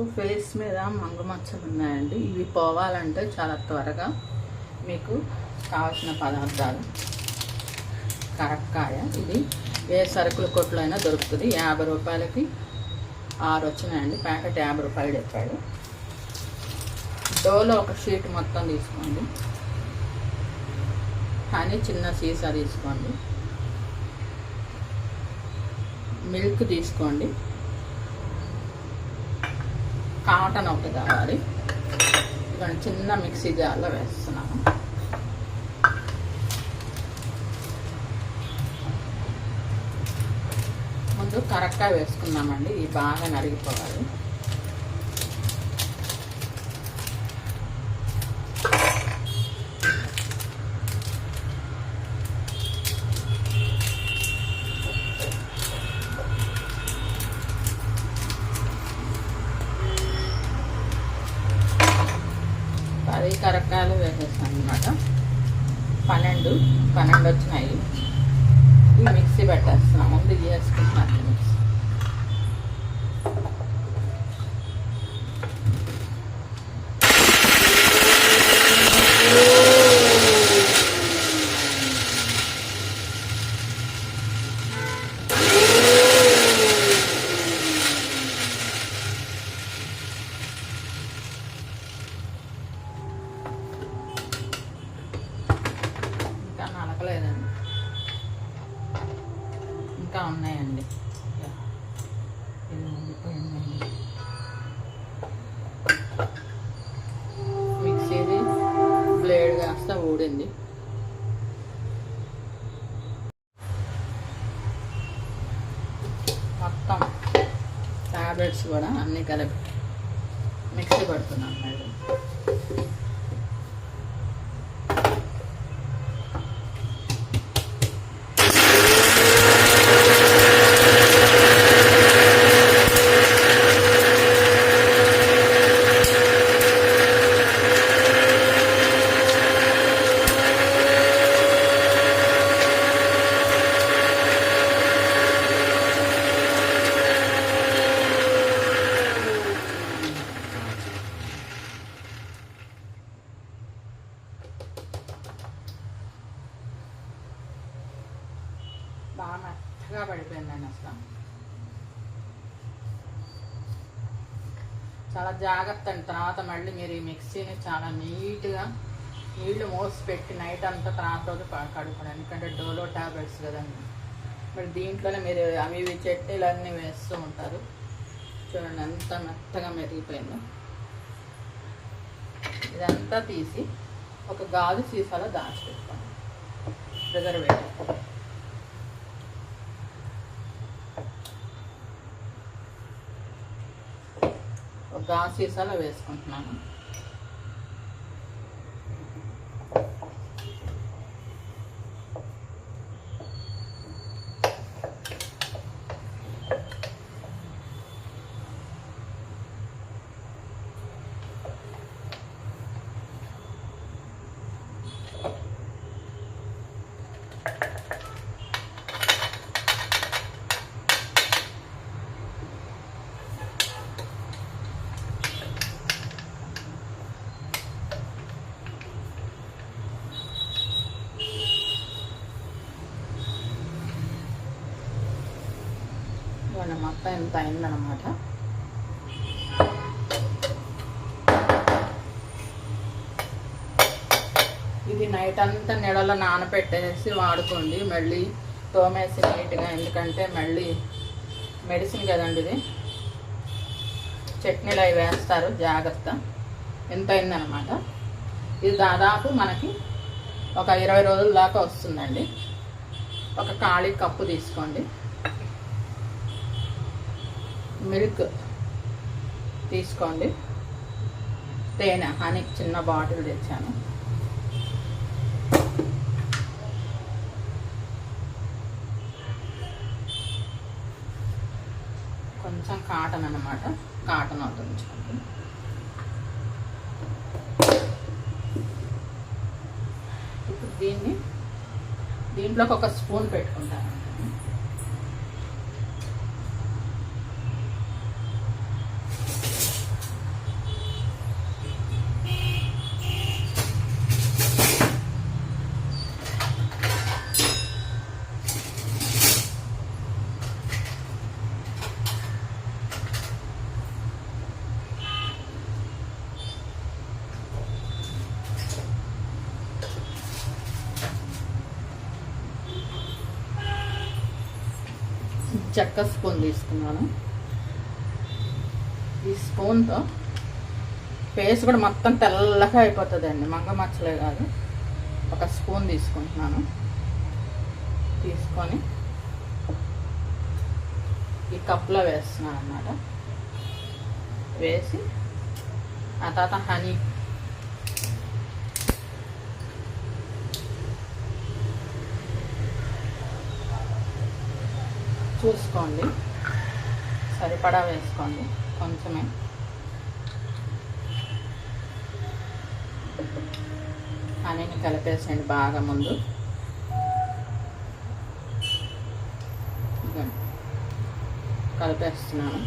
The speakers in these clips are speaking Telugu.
నాకు ఫేస్ మీద మంగు మచ్చలు ఉన్నాయండి. ఇవి పోవాలంటే చాలా త్వరగా మీకు కావాల్సిన పదార్థాలు. కరక్కాయ ఇది ఏ సరుకుల కొట్లో అయినా దొరుకుతుంది. యాభై రూపాయలకి ఆరు వచ్చినాయండి. ప్యాకెట్ యాభై రూపాయలు చెప్పాడు. డోలో ఒక షీట్ మొత్తం తీసుకోండి. కానీ చిన్న సీసా తీసుకోండి. మిల్క్ తీసుకోండి. కాటన్ ఒకటి కావాలి. ఇక్కడ చిన్న మిక్సీ జార్లో వేస్తున్నాను. ముందు కరక్కాయ వేసుకున్నామండి ఇది బాగా నలిగిపోవాలి కరక్కాయలు వేసేస్తాను అనమాట పన్నెండు పన్నెండు వచ్చినాయి. మిక్సీ పెట్టేస్తున్నాం ముందు వేసుకుంటున్నాను మిక్సీ ఇంకా నలకలేదండి ఇంకా ఉన్నాయండి. ఇది ఉండిపోయిందండి. మిక్సీది బ్లేడ్ కాస్త ఊడింది. మొత్తం టాబ్లెట్స్ కూడా అన్నీ కలిపి మిక్సీ పడుతున్నాను మేడం బాగా మెత్తగా పడిపోయిందండి అసలు చాలా జాగ్రత్త అండి. తర్వాత మళ్ళీ మీరు ఈ మిక్సీని చాలా నీట్గా నీళ్ళు మోసి పెట్టి నైట్ అంతా తర్వాత రోజు కడుక్కోండి. ఎందుకంటే డోలో టాబ్లెట్స్ కదండి. మరి దీంట్లోనే మీరు అవి ఇవి చట్నీలన్నీ వేస్తూ ఉంటారు. చూడండి ఎంత మెత్తగా మెరిగిపోయిందో. ఇదంతా తీసి ఒక గాజు సీసాలో దాచిపెట్టుకోండి. రిజర్వేటర్ గాజు సీసాలో వేసుకుంటున్నాను ఇవాళ మొత్తం అయిందనమాట ఇది నైట్ అంతా నీడలో నానబెట్టేసి వాడుకోండి. మళ్ళీ తోమేసి నీట్గా ఎందుకంటే మళ్ళీ మెడిసిన్ కదండి ఇది. చట్నీలు అవి వేస్తారు జాగ్రత్త. ఎంత అయిందనమాట ఇది దాదాపు మనకి ఒక ఇరవై రోజుల దాకా వస్తుందండి. ఒక ఖాళీ కప్పు తీసుకోండి. మిల్క్ తీసుకోండి. తేనె హనీ చిన్న బాటిల్ తెచ్చాను. కొంచెం కాటన్ అనమాట కాటన్ అవుతుంది ఇప్పుడు దీన్ని దీంట్లోకి ఒక స్పూన్ పెట్టుకుంటాను. చెక్క స్పూన్ తీసుకున్నాను. ఈ స్పూన్తో ఫేస్ కూడా మొత్తం తెల్లగా అయిపోతుందండి మంగ మచ్చలే కాదు. ఒక స్పూన్ తీసుకుంటున్నాను. తీసుకొని ఈ కప్లో వేస్తున్నాను అన్నమాట వేసి ఆ తర్వాత హనీ చూసుకోండి. సరిపడా వేసుకోండి కొంచెమే. హనీని కలిపేసేయండి బాగా ముందు. కలిపేస్తున్నాను.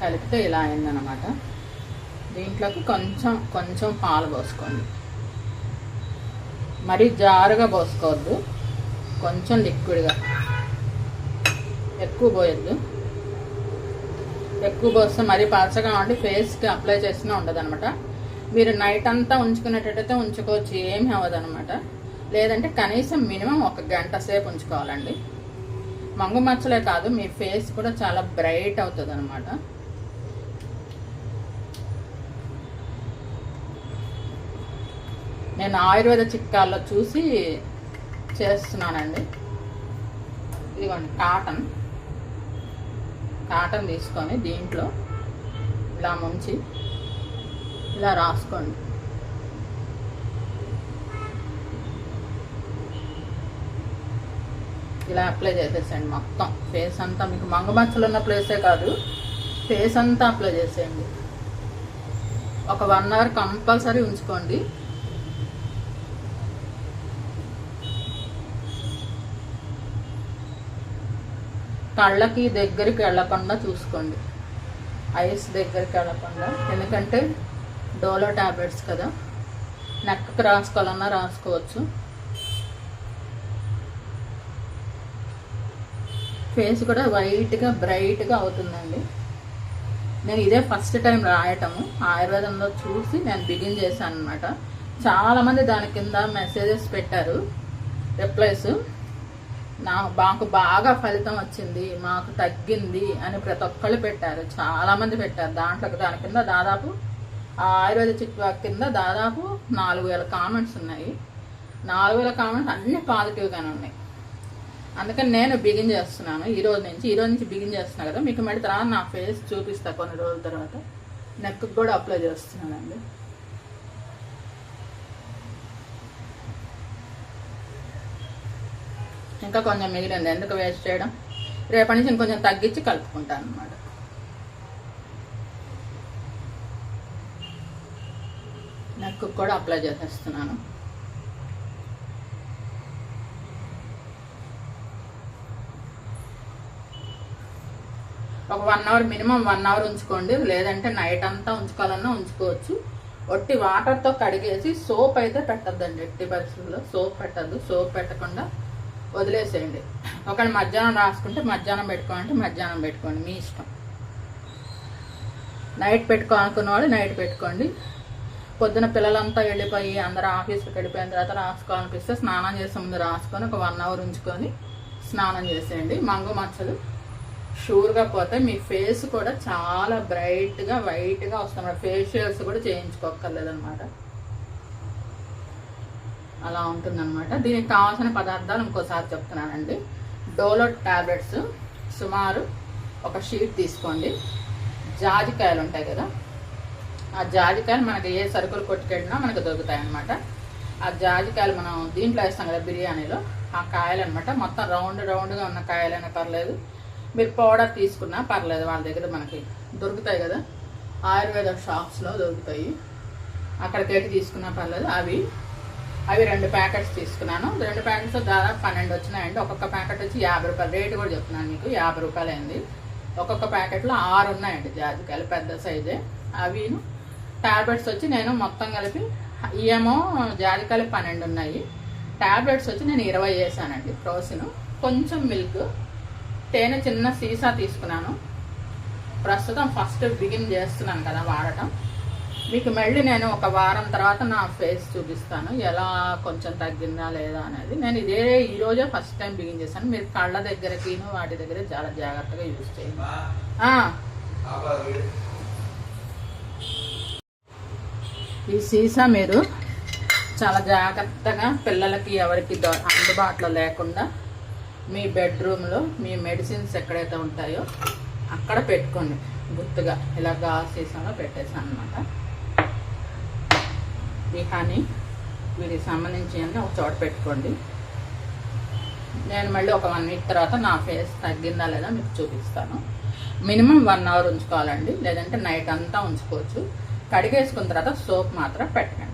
కలిపితే ఇలా అయిందనమాట దీంట్లోకి కొంచెం కొంచెం పాలు పోసుకోండి. మరీ జారుగా పోసుకోవద్దు. కొంచెం లిక్విడ్గా. ఎక్కువ పోయొద్దు. ఎక్కువ పోస్తే మరీ పలచగా ఉండి ఫేస్కి అప్లై చేసినా ఉండదు అనమాట మీరు నైట్ అంతా ఉంచుకునేటట్టయితే ఉంచుకోవచ్చు. ఏమి అవ్వదు అనమాట లేదంటే కనీసం మినిమం ఒక గంట సేపు ఉంచుకోవాలండి. మంగు మచ్చలే కాదు మీ ఫేస్ కూడా చాలా బ్రైట్ అవుతుంది అనమాట నేను ఆయుర్వేద చిట్కాల్లో చూసి చేస్తున్నానండి. ఇదిగోండి కాటన్. కాటన్ తీసుకొని దీంట్లో ఇలా ముంచి ఇలా రాసుకోండి. ఇలా అప్లై చేసేసండి మొత్తం. ఫేస్ అంతా మీకు మంగమచ్చలు ఉన్న ప్లేసే కాదు. ఫేస్ అంతా అప్లై చేసేయండి. ఒక వన్ అవర్ కంపల్సరీ ఉంచుకోండి. కళ్ళకి దగ్గరికి వెళ్ళకుండా చూసుకోండి. ఐస్ దగ్గరికి వెళ్ళకుండా. ఎందుకంటే డోలో టాబ్లెట్స్ కదా. నెక్కకి రాసుకోవాలన్నా రాసుకోవచ్చు. ఫేస్ కూడా వైట్గా బ్రైట్గా అవుతుందండి. నేను ఇదే ఫస్ట్ టైం రాయటము. ఆయుర్వేదంలో చూసి నేను బిగిన్ చేశాను అనమాట చాలామంది దాని కింద మెసేజెస్ పెట్టారు. రిప్లైస్. నా మాకు బాగా ఫలితం వచ్చింది మాకు తగ్గింది అని ప్రతి ఒక్కళ్ళు పెట్టారు. చాలామంది పెట్టారు. దాంట్లో దాని కింద దాదాపు ఆయుర్వేద చిట్వా కింద దాదాపు నాలుగు వేల కామెంట్స్ ఉన్నాయి. నాలుగు వేల కామెంట్స్ అన్ని పాజిటివ్గానే ఉన్నాయి. అందుకని నేను బిగిన్ చేస్తున్నాను. ఈ రోజు నుంచి ఈ రోజు నుంచి బిగిన్ చేస్తున్నాను కదా. మీకు మళ్ళీ తర్వాత నా ఫేస్ చూపిస్తా కొన్ని రోజుల తర్వాత. నెక్ కూడా అప్లై చేస్తున్నానండి. ఇంకా కొంచెం మిగిలింది. ఎందుకు వేస్ట్ చేయడం? రేపటి నుంచి ఇంకొంచెం తగ్గించి కలుపుకుంటాను అనమాట నెక్ కూడా అప్లై చేసేస్తున్నాను. ఒక one hour minimum one hour ఉంచుకోండి. లేదంటే నైట్ అంతా ఉంచుకోవాలన్నా ఉంచుకోవచ్చు. ఒట్టి వాటర్తో కడిగేసి సోప్ అయితే పెట్టద్దండి. ఎట్టి పరిస్థితుల్లో సోప్ పెట్టద్దు. సోప్ పెట్టకుండా వదిలేసేయండి. ఒకవేళ మధ్యాహ్నం రాసుకుంటే మధ్యాహ్నం పెట్టుకోవాలంటే మధ్యాహ్నం పెట్టుకోండి మీ ఇష్టం. నైట్ పెట్టుకోవాలనుకున్న వాళ్ళు నైట్ పెట్టుకోండి. పొద్దున పిల్లలంతా వెళ్ళిపోయి అందరూ ఆఫీస్కి వెళ్ళిపోయిన తర్వాత రాసుకోవాలనిపిస్తే స్నానం చేసే ముందు రాసుకొని ఒక వన్ అవర్ ఉంచుకొని స్నానం చేసేయండి. మంగు మచ్చలు షూర్గా పోతే మీ ఫేస్ కూడా చాలా బ్రైట్గా వైట్గా వస్తుంది ఫేషియల్స్ కూడా చేయించుకోక్కర్లేదు అనమాట అలా ఉంటుందన్నమాట. దీనికి కావాల్సిన పదార్థాలు ఇంకోసారి చెప్తున్నానండి. డోలో టాబ్లెట్స్ సుమారు ఒక షీట్ తీసుకోండి. జాజికాయలు ఉంటాయి కదా ఆ జాజికాయలు మనకి ఏ సరుకులు కొట్టుకెళ్ళినా మనకు దొరుకుతాయి అనమాట ఆ జాజికాయలు మనం దీంట్లో వేస్తాం కదా బిర్యానీలో ఆ కాయలు అనమాట మొత్తం రౌండ్ రౌండ్గా ఉన్న కాయలైనా పర్లేదు. మీరు పౌడర్ తీసుకున్నా పర్లేదు వాళ్ళ దగ్గర మనకి దొరుకుతాయి కదా. ఆయుర్వేద షాప్స్లో దొరుకుతాయి. అక్కడికి వెళ్ళి తీసుకున్నా పర్లేదు. అవి అవి రెండు ప్యాకెట్స్ తీసుకున్నాను. రెండు ప్యాకెట్స్ దాదాపు పన్నెండు వచ్చినాయండి. ఒక్కొక్క ప్యాకెట్ వచ్చి యాభై రూపాయలు. రేటు కూడా చెప్తున్నాను మీకు. యాభై రూపాయలు అయింది ఒక్కొక్క ప్యాకెట్లో ఆరు ఉన్నాయండి జాజికాయలు పెద్ద సైజే. అవిను టాబ్లెట్స్ వచ్చి నేను మొత్తం కలిపి ఏమో జాజికాయలు పన్నెండు ఉన్నాయి. టాబ్లెట్స్ వచ్చి నేను ఇరవై చేశానండి ప్రోసిన్ కొంచెం మిల్క్ తేనె చిన్న సీసా తీసుకున్నాను. ప్రస్తుతం ఫస్ట్ బిగిన్ చేస్తున్నాను కదా వాడటం. మీకు మళ్ళీ నేను ఒక వారం తర్వాత నా ఫేస్ చూపిస్తాను. ఎలా కొంచెం తగ్గిందా లేదా అనేది. నేను ఇదే ఈరోజే ఫస్ట్ టైం బిగిన్ చేశాను. మీరు కళ్ళ దగ్గరకి వాటి దగ్గర చాలా జాగ్రత్తగా యూజ్ చేయండి. ఈ సీసా మీరు చాలా జాగ్రత్తగా పిల్లలకి ఎవరికి అందుబాటులో లేకుండా మీ బెడ్రూమ్లో మీ మెడిసిన్స్ ఎక్కడైతే ఉంటాయో అక్కడ పెట్టుకోండి. గుర్తుగా ఇలా గాజు సీసాలో పెట్టేసాను అనమాట ఈ హనీ వీటికి సంబంధించి అన్నీ ఒక చోట పెట్టుకోండి. నేను మళ్ళీ ఒక వన్ వీక్ తర్వాత నా ఫేస్ తగ్గిందా లేదా మీకు చూపిస్తాను. మినిమం వన్ అవర్ ఉంచుకోవాలండి. లేదంటే నైట్ అంతా ఉంచుకోవచ్చు. కడిగేసుకున్న తర్వాత సోప్ మాత్రం పెట్టండి